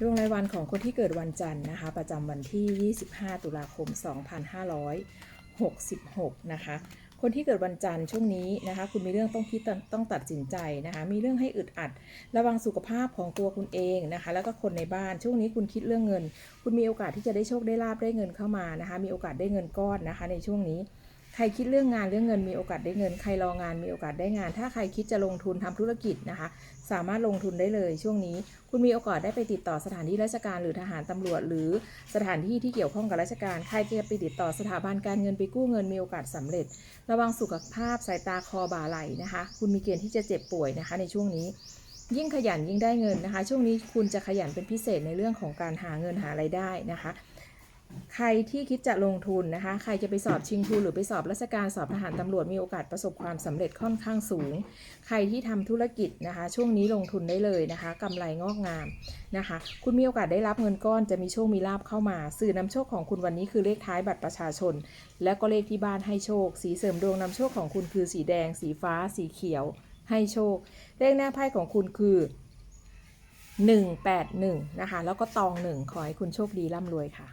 ดวงรายวันของคนที่เกิดวันจันทร์นะคะ ประจำวันที่ 25 ตุลาคม 2566 นะคะ คนที่เกิดวันจันทร์ช่วงนี้นะคะ คุณมีเรื่องต้องคิดต้องตัดสินใจนะคะ มีเรื่องให้อึดอัด ระวังสุขภาพของตัวคุณเองนะคะ แล้วก็คนในบ้านช่วงนี้คุณคิดเรื่องเงิน คุณมีโอกาสที่จะได้โชคได้ลาบได้เงินเข้ามานะคะ มีโอกาสได้เงินก้อนนะคะ ในช่วงนี้ ใครคิดเรื่องงานเรื่องเงินมีโอกาสได้เงิน ใครรองานมีโอกาสได้งาน ถ้าใครคิดจะลงทุนทำธุรกิจนะคะ สามารถลงทุนได้เลยช่วงนี้คุณมีโอกาสได้ไปติดต่อสถานที่ราชการ หรือทหารตำรวจ หรือสถานที่ที่เกี่ยวข้องกับราชการ ใครจะไปติดต่อสถาบันการเงินไปกู้เงินมีโอกาสสำเร็จ ระวังสุขภาพสายตาคอบ่าไหลนะคะ คุณมีเกณฑ์ที่จะเจ็บป่วยนะคะ ในช่วงนี้ยิ่งขยันยิ่งได้เงินนะคะ ช่วงนี้คุณจะขยันเป็นพิเศษในเรื่องของการหาเงินหารายได้นะคะ ใครที่คิดจะลงทุนนะคะ ใครจะไปสอบชิงทุนหรือไปสอบราชการสอบทหารตำรวจมีโอกาสประสบความสำเร็จค่อนข้างสูง ใครที่ทำธุรกิจนะคะ ช่วงนี้ลงทุนได้เลยนะคะกำไรงอกงามนะคะ คุณมีโอกาสได้รับเงินก้อนจะมีโชคมีลาบเข้ามา สื่อนำโชคของคุณวันนี้คือเลขท้ายบัตรประชาชน และก็เลขที่บ้านให้โชค สีเสริมดวงนำโชคของคุณคือสีแดง สีฟ้า สีเขียว ให้โชค เลขหน้าไพ่ของคุณคือ181นะคะแล้วก็ตองหนึ่งขอให้คุณโชคดีร่ำรวยค่ะ